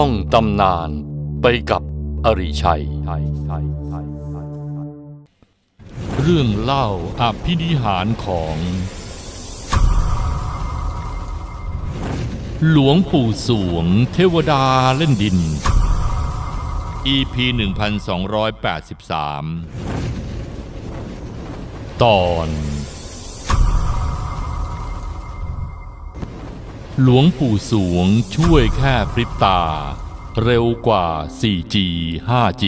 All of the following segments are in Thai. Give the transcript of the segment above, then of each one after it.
ท่องตำนานไปกับอริชัย เรื่องเล่าอภินิหารของ หลวงปู่สวงเทวดาเล่นดิน EP 1283 ตอน หลวงปู่สวงช่วยแค่พริบตา เร็วกว่า 4G 5G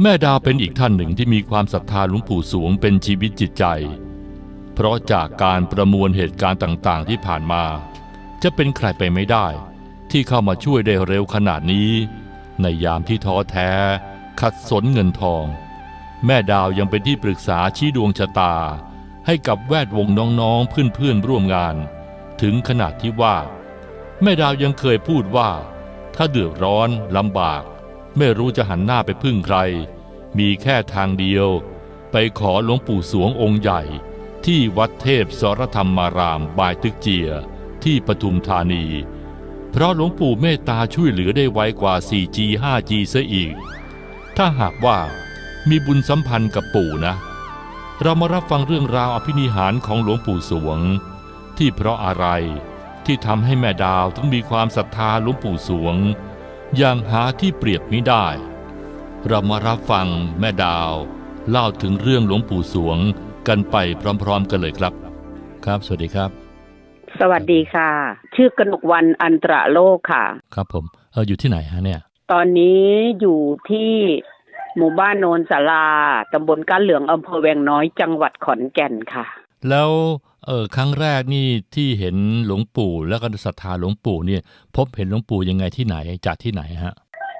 แม่ดาเป็นอีกท่านหนึ่งที่มีความศรัทธาหลวงปู่สวงเป็นชีวิตจิตใจ เพราะจากการประมวลเหตุการณ์ต่างๆ ที่ผ่านมา จะเป็นใครไปไม่ได้ ที่เข้ามาช่วยได้เร็วขนาดนี้ ในยามที่ท้อแท้ ขัดสนเงินทอง แม่ดาวยังเป็นที่ปรึกษาชี้ดวงชะตา ให้กับแวดวงน้องๆเพื่อนๆร่วมงาน ถึงขนาดที่ว่า แม่ดาวยังเคยพูดว่า ถ้าเดือดร้อนลำบาก ไม่รู้จะหันหน้าไปพึ่งใคร มีแค่ทางเดียว ไปขอหลวงปู่สวงองค์ใหญ่ ที่วัดเทพสรธรรมารามบายตึกเจียที่ปทุมธานี เพราะหลวงปู่เมตตาช่วยเหลือได้ไวกว่า 4G 5G เสียอีก ถ้าหากว่ามีบุญสัมพันธ์กับปู่นะ เรามารับฟังเรื่องราวอภินิหารของหลวงปู่สวง ที่เพราะอะไร ที่ทำให้แม่ดาวถึงมีความศรัทธาหลวงปู่สวง อย่างหาที่เปรียบไม่ได้ เรามารับฟังแม่ดาว เล่าถึงเรื่องหลวงปู่สวงกันไปพร้อมๆกันเลยครับ ครับ สวัสดีครับ สวัสดีค่ะ ชื่อกนกวันอันตรโลกค่ะ ครับผมเอออยู่ที่ไหนฮะเนี่ย ตอนนี้อยู่ที่หมู่บ้านโนนสาราตำบลก้านเหลืองอำเภอแวงน้อยจังหวัดขอนแก่นค่ะ แล้ว เออครั้งแรกนี่ที่เห็นหลวงปู่แล้วก็ศรัทธาหลวงปู่เนี่ย พบเห็นหลวงปู่ยังไงที่ไหนจากที่ไหนฮะ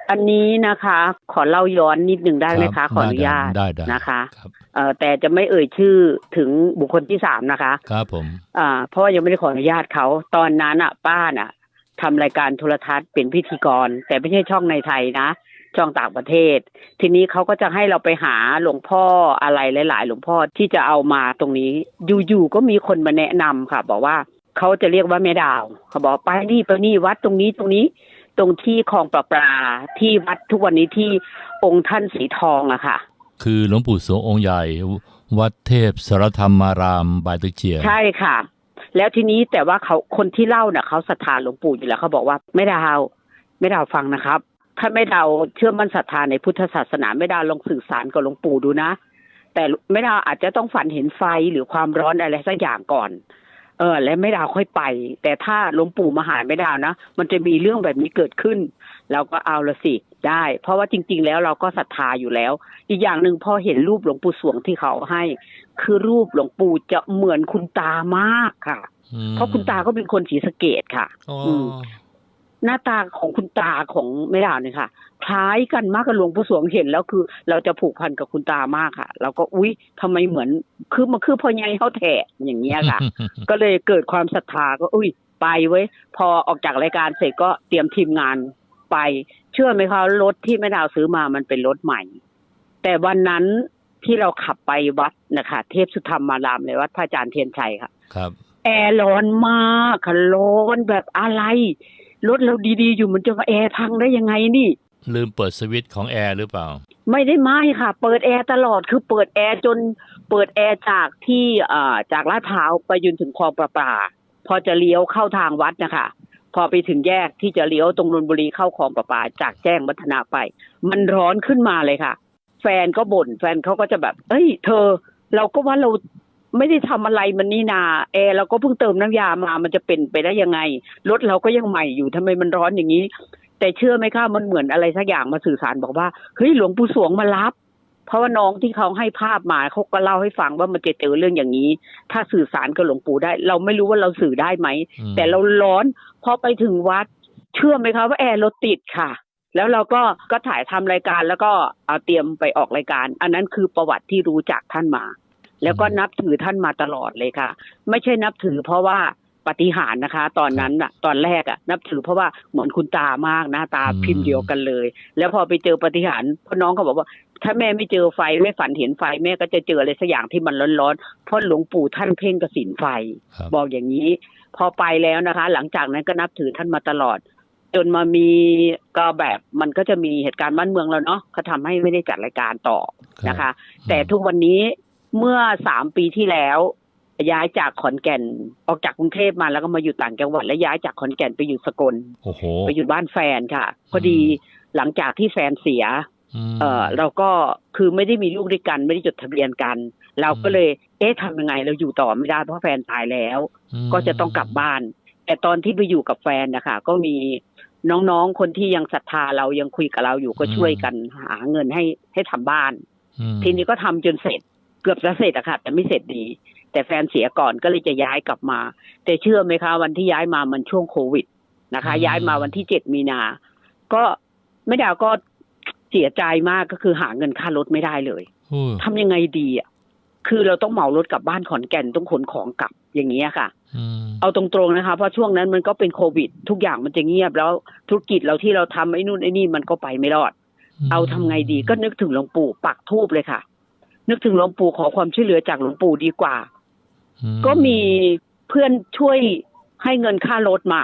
อันนี้นะคะ ขอเล่าย้อนนิดหนึ่งได้ไหมครัคะบขออนุญาตได้ได้ได้นะคะครับเอ่อแต่จะไม่เอ่ยชื่อถึงบุคคลที่สามนะคะ ครับผมอ่าเพราะว่ายังไม่ได้ขออนุญาตเขาตอนนั้นอะ ป้าน่ะทำรายการโทรทัศน์เป็นพิธีกร แต่ไม่ใช่ช่องในไทยนะ ช่องต่างประเทศ ทีนี้เขาก็จะให้เราไปหาหลวงพ่ออะไรหลาย ๆ หลวงพ่อที่จะเอามาตรงนี้อยู่ๆก็มีคนมาแนะนำค่ะ บอกว่าเขาจะเรียกว่าแม่ดาวเขาบอกไปนี่ไปนี่วัดตรงนี้ตรงนี้ตรงที่คลองประปลาที่วัดทุกวันนี้ที่องค์ท่านสีทองอะค่ะ คือหลวงปู่สวงองค์ใหญ่ วัดเทพสรธรรมารามบายตึกเจียใช่ค่ะ แล้วทีนี้แต่ว่าเขาคนที่เล่าเนี่ยเขาศรัทธาหลวงปู่อยู่แล้วเขาบอกว่าไม่ดาวไม่ดาวฟังนะครับ ถ้าไม่ดาวเชื่อมั่นศรัทธาในพุทธศาสนาไม่ดาวลองสื่อสารกับหลวงปู่ดูนะ แต่ไม่ดาวอาจจะต้องฝันเห็นไฟหรือความร้อนอะไรสักอย่างก่อน เออ และไม่ดาวค่อยไป แต่ถ้าหลวงปู่มาหาไม่ดาวนะมันจะมีเรื่องแบบนี้เกิดขึ้นเราก็เอาละสิได้ เพราะว่าจริง ๆ แล้วเราก็ศรัทธาอยู่แล้ว อีกอย่างหนึ่งพอเห็นรูปหลวงปู่สวงที่เขาให้ คือรูปหลวงปู่จะเหมือนคุณตามากค่ะอืมเพราะคุณตาก็เป็นคนศรีสะเกดค่ะอ๋ออืม หน้าตาของคุณตาของแม่ดาวเนี่ยค่ะ คล้ายกันมากกับหลวงปู่สวงเห็นแล้วคือ เราจะผูกพันกับคุณตามากค่ะ เราก็อุ๊ยทำไมเหมือนคือมันคือพ่อใหญ่เขาแถะอย่างเงี้ยค่ะ ก็เลยเกิดความศรัทธาก็อุ้ยไปเว้ยพอออกจากรายการเสร็จก็เตรียมทีมงานไป เชื่อไหมคะรถที่แม่ดาวซื้อมามันเป็นรถใหม่ แต่วันนั้นที่เราขับไปวัดนะคะ เทพสุธรรมารามในวัดพระอาจารย์เทียนชัยค่ะ ครับ แอร์ร้อนมากค่ะร้อนแบบอะไร รถเราดีๆอยู่มันจะมาแอร์พังได้ยังไงนี่ ลืมเปิดสวิตช์ของแอร์หรือเปล่า ไม่ได้ไม่ค่ะ เปิดแอร์ตลอดคือเปิดแอร์จนเปิดแอร์จากที่เอ่อจากลาดพร้าวไปจนถึงคลองประปา พอจะเลี้ยวเข้าทางวัดนะคะ พอไปถึงแยกที่จะเลี้ยวตรงนนทบุรีเข้าคลองประปา จากแจ้งวัฒนาไป มันร้อนขึ้นมาเลยค่ะ แฟนก็บ่นแฟนเขาก็จะแบบ เอ้ย เธอ เราก็ว่าเรา ไม่ได้ทำอะไรมันนี่นาแอร์เราก็เพิ่งเติมน้ำยามา มันจะเป็นไปได้ยังไงรถเราก็ยังใหม่อยู่ทำไมมันร้อนอย่างนี้ แต่เชื่อไหมคะมันเหมือนอะไรสักอย่างมาสื่อสารบอกว่าเฮ้ยหลวงปู่สวงมารับ เพราะว่าน้องที่เขาให้ภาพมาเขาก็เล่าให้ฟังว่ามันจะเจอเรื่องอย่างนี้ ถ้าสื่อสารกับหลวงปู่ได้ เราไม่รู้ว่าเราสื่อได้ไหมอืมแต่เราร้อนพอไปถึงวัด เชื่อไหมคะว่าแอร์รถติดค่ะแล้วเราก็ก็ถ่ายทำรายการแล้วก็เอาเตรียมไปออกรายการ อันนั้นคือประวัติที่รู้จักท่านมา แล้วก็นับถือท่านมาตลอดเลยค่ะ ไม่ใช่นับถือเพราะว่าปาฏิหารย์นะคะ ตอนนั้นอะตอนแรกอะนับถือเพราะว่าเหมือนคุณตามากหน้าตาพิมพ์เดียวกันเลย แล้วพอไปเจอปาฏิหารย์พ่อน้องเขาบอกว่า ถ้าแม่ไม่เจอไฟไม่ฝันเห็นไฟแม่ก็จะเจออะไรสักอย่างที่มันร้อนๆเพราะหลวงปู่ท่านเพ่งกสินไฟครับบอกอย่างนี้ พอไปแล้วนะคะ หลังจากนั้นก็นับถือท่านมาตลอด จนมามีก็แบบมันก็จะมีเหตุการณ์บ้านเมืองแล้วเนาะเขาทำให้ไม่ได้จัดรายการต่อนะคะ แต่ทุกวันนี้ เมื่อสามปีที่แล้ว ย้ายจากขอนแก่นออกจากกรุงเทพมาแล้วก็มาอยู่ต่างจังหวัดแล้วย้ายจากขอนแก่นไปอยู่สกลโอ้โหไปอยู่บ้านแฟนค่ะ พอดีหลังจากที่แฟนเสียมเออเราก็คือไม่ได้มีลูกด้วยกัน ไม่ได้จดทะเบียนกัน เราก็เลย เอ๊ะทำยังไงเราอยู่ต่อไม่ได้เพราะแฟนตายแล้วมก็จะต้องกลับบ้าน แต่ตอนที่ไปอยู่กับแฟนนะคะก็มีน้องๆ คนที่ยังศรัทธาเรายังคุยกับเราอยู่ก็ช่วยกันหาเงินให้ให้ทำบ้านอืมทีนี้ก็ทำจนเสร็จ เกือบจะเสร็จอะค่ะ แต่ไม่เสร็จดี แต่แฟนเสียก่อนก็เลยจะย้ายกลับมา แต่เชื่อไหมคะ วันที่ย้ายมามันช่วงโควิดนะคะ ย้ายมาวันที่เจ็ดมีนา ก็ไม่ดาวก็เสียใจมากก็คือหาเงินค่ารถไม่ได้เลยโอ้ทำยังไงดีอะคือเราต้องเหมารถกลับบ้านขอนแก่นต้องขนของกลับอย่างนี้ยค่ะอืมเอาตรงๆนะคะ เพราะช่วงนั้นมันก็เป็นโควิด ทุกอย่างมันจะเงียบแล้วธุรกิจเราที่เราทำไอ้นู่นไอ้นี่มันก็ไปไม่รอด เอาทำไงดีก็นึกถึงหลวงปู่ปักทูบเลยค่ะ นึกถึงหลวงปู่ขอความช่วยเหลือจากหลวงปู่ดีกว่าอืก็มีเพื่อนช่วยให้เงินค่ารถมา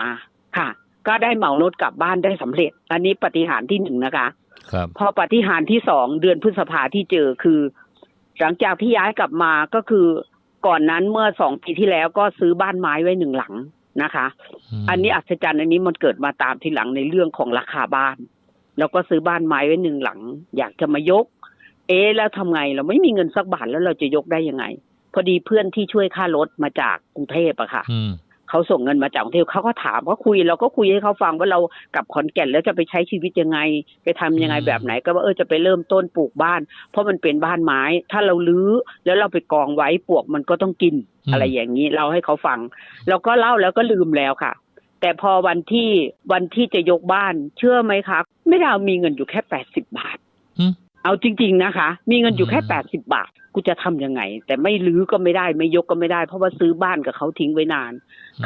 ค่ะ ก็ได้เหมารถกลับบ้านได้สำเร็จ อันนี้ปฏิหารย์ที่หนึ่งนะคะครับพอปฏิหารย์ที่สองเดือนพฤษภาที่เจอคือ หลังจากที่ย้ายกลับมาก็คือก่อนนั้นเมื่อสองปีที่แล้วก็ซื้อบ้านไม้ไว้หนึ่งหลังนะคะมอันนี้อัศจรรย์อันนี้มันเกิดมาตามทีหลังในเรื่องของราคาบ้าน แล้วก็ซื้อบ้านไม้ไว้หนึ่งหลัง อยากจะมายก เอ๊ะแล้วทำไงเราไม่มีเงินสักบาทแล้วเราจะยกได้ยังไง พอดีเพื่อนที่ช่วยค่ารถมาจากกรุงเทพอะค่ะอืมเขาส่งเงินมาจากกรุงเทพเขาก็ถามเขาคุยเราก็คุยให้เขาฟังว่าเรากลับขอนแก่นแล้วจะไปใช้ชีวิตยังไง ไปทำยังไงอืมแบบไหน ก็ว่าเออจะไปเริ่มต้นปลูกบ้าน เพราะมันเป็นบ้านไม้ ถ้าเราลื้อแล้วเราไปกองไว้ปลวกมันก็ต้องกินอะไรอย่างนี้เราให้เขาฟังแล้วก็เล่าแล้วก็ลืมแล้วค่ะ แต่พอวันที่วันที่จะยกบ้าน เชื่อไหมคะไม่ดาวมีเงินอยู่แค่แปดสิบบาทอืม เอาจริง ๆนะคะ มีเงินอยู่แค่อืแปมดสิบบาท กูจะทำยังไง แต่ไม่ลื้อก็ไม่ได้ไม่ยกก็ไม่ได้ เพราะว่าซื้อบ้านกับเขาทิ้งไว้นาน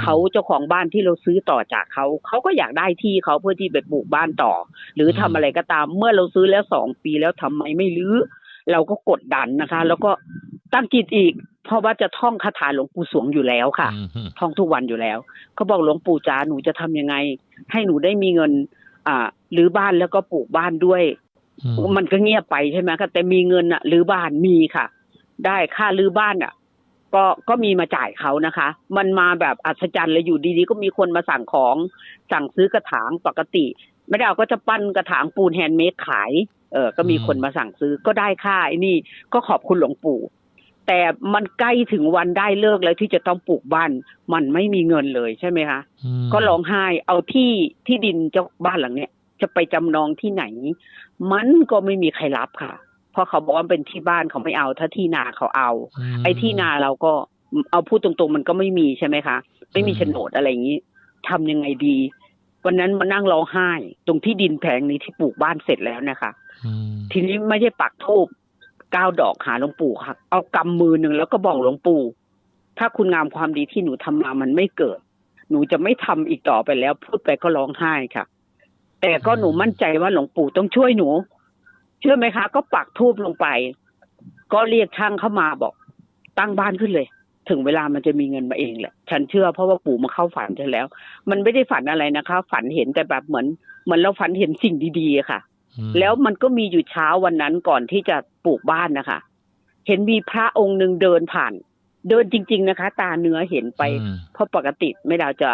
เขาเจ้าของบ้านที่เราซื้อต่อจากเขา เขาก็อยากได้ที่เขาเพื่อที่ไปปลูกบ้านต่อ หรือทำอะไรก็ตาม เมื่อเราซื้อแล้วสองปีแล้วทำไมไม่รื้อ เราก็กดดันนะคะ แล้วก็ตั้งจิตอีก เพราะว่าจะท่องคาถาหลวงปู่สวงอยู่แล้วค่ะอืมอืมท่องทุกวันอยู่แล้วเขาบอกหลวงปู่จ๋าหนูจะทำยังไง ให้หนูได้มีเงิน อ่าหรือบ้านแล้วก็ปลูกบ้านด้วยอื มมันก็เงียบไปใช่ไหมคะแต่มีเงินอะหรือบ้านมีค่ะ ได้ค่ารื้อบ้านอะก็ก็มีมาจ่ายเขานะคะ มันมาแบบอัศจรรย์เลยอยู่ดีๆ ก็มีคนมาสั่งของสั่งซื้อกระถางปกติ ไม่ได้เอาก็จะปั้นกระถางปูนแฮนด์เมดขาย เออ ก็มีคนมาสั่งซื้อก็ได้ค่าไอ้นี่ก็ขอบคุณหลวงปู่ แต่มันใกล้ถึงวันได้เลิกแล้วที่จะต้องปลูกบ้าน มันไม่มีเงินเลยใช่ไหมคะมก็ร้องไห้เอาที่ที่ดินเจ้าบ้านหลังเนี้ย จะไปจำนองที่ไหน มันก็ไม่มีใครรับค่ะ เพราะเขาบอกว่าเป็นที่บ้านเขาไม่เอา ถ้าที่นาเขาเอามไอ้ที่นาเราก็เอาพูดตรงๆ มันก็ไม่มีใช่ไหมคะ ไม่มีอืมโฉนดอะไรอย่างนี้ทำยังไงดี วันนั้นมานั่งร้องไห้ ตรงที่ดินแผงนี้ที่ปลูกบ้านเสร็จแล้วนะคะอืมทีนี้ไม่ได้ปักทูบเก้าดอกหาหลวงปู่ค่ะ เอากำมือหนึ่งแล้วก็บอกหลวงปู่ ถ้าคุณงามความดีที่หนูทำมามันไม่เกิด หนูจะไม่ทำอีกต่อไปแล้ว พูดไปก็ร้องไห้ค่ะ แต่ก็หนูมั่นใจว่าหลวงปู่ต้องช่วยหนู เชื่อไหมคะ ก็ปักทูบลงไป ก็เรียกช่างเข้ามาบอก ตั้งบ้านขึ้นเลย ถึงเวลามันจะมีเงินมาเองแหละ ฉันเชื่อเพราะว่าปู่มาเข้าฝันฉันแล้ว มันไม่ได้ฝันอะไรนะคะ ฝันเห็นแต่แบบเหมือนเหมือนเราฝันเห็นสิ่งดีๆอะค่ะอืมแล้วมันก็มีอยู่เช้าวันนั้นก่อนที่จะปลูกบ้านนะคะ เห็นมีพระองค์หนึ่งเดินผ่าน เดินจริง ๆนะคะ ตาเนื้อเห็นไปอืมเพราะปกติไม่ดาวจะ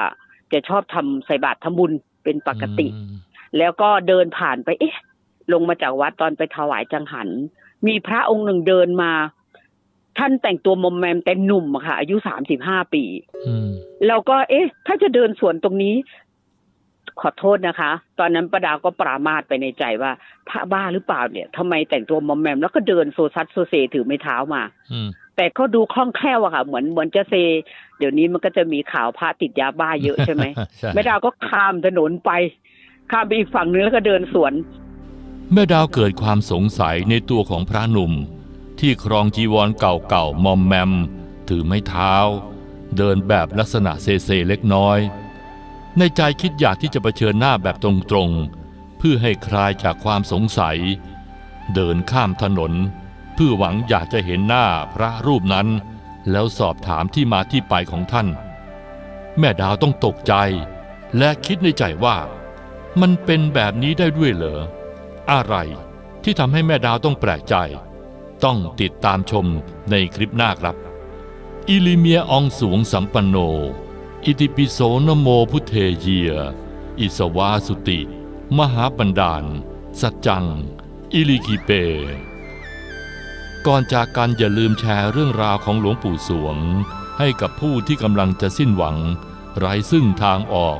จะชอบทำใส่บาตรทำบุญเป็นปกติอืม แล้วก็เดินผ่านไป เอ๊ะ ลงมาจากวัดตอนไปถวายจังหัน มีพระองค์หนึ่งเดินมา ท่านแต่งตัวมอมแมมแต่หนุ่มอะค่ะ อายุสามสิบห้าปีอืมแล้วก็ เอ๊ะ ถ้าจะเดินสวนตรงนี้ ขอโทษนะคะ ตอนนั้นประดาวก็ปรามาสไปในใจว่า พระบ้าหรือเปล่าเนี่ยทำไมแต่งตัวมอมแมม แล้วก็เดินโซซัดโซเซถือไม้เท้ามาอืมแต่ก็ดูคล่องแคล่วอะค่ะ เหมือนเหมือนจะเซ เดี๋ยวนี้มันก็จะมีข่าวพระติดยาบ้าเยอะใช่ไหมใช่แม่ดาวก็ข้ามถนนไป ข้ามไปอีกฝั่งนึงแล้วก็เดินสวน แม่ดาวเกิดความสงสัยในตัวของพระหนุ่ม ที่ครองจีวรเก่าๆมอมแมม ถือไม้เท้า เดินแบบลักษณะเซเซเล็กน้อย ในใจคิดอยากที่จะะเผชิญหน้าแบบตรงๆ เพื่อให้คลายจากความสงสัย เดินข้ามถนน เพื่อหวังอยากจะเห็นหน้าพระรูปนั้น แล้วสอบถามที่มาที่ไปของท่าน แม่ดาวต้องตกใจ และคิดในใจว่า มันเป็นแบบนี้ได้ด้วยเหรอ อะไรที่ทำให้แม่ดาวต้องแปลกใจ ต้องติดตามชมในคลิปหน้าครับ อิลิเมียองสวงสัมปันโน อิติปิโสนโมพุเทเยียอิสวาสุติ มหาบันดาล สัจจัง อิลิกิเป ก่อนจากกันอย่าลืมแชร์เรื่องราวของหลวงปู่สวง ให้กับผู้ที่กำลังจะสิ้นหวัง ไร้ซึ่งทางออก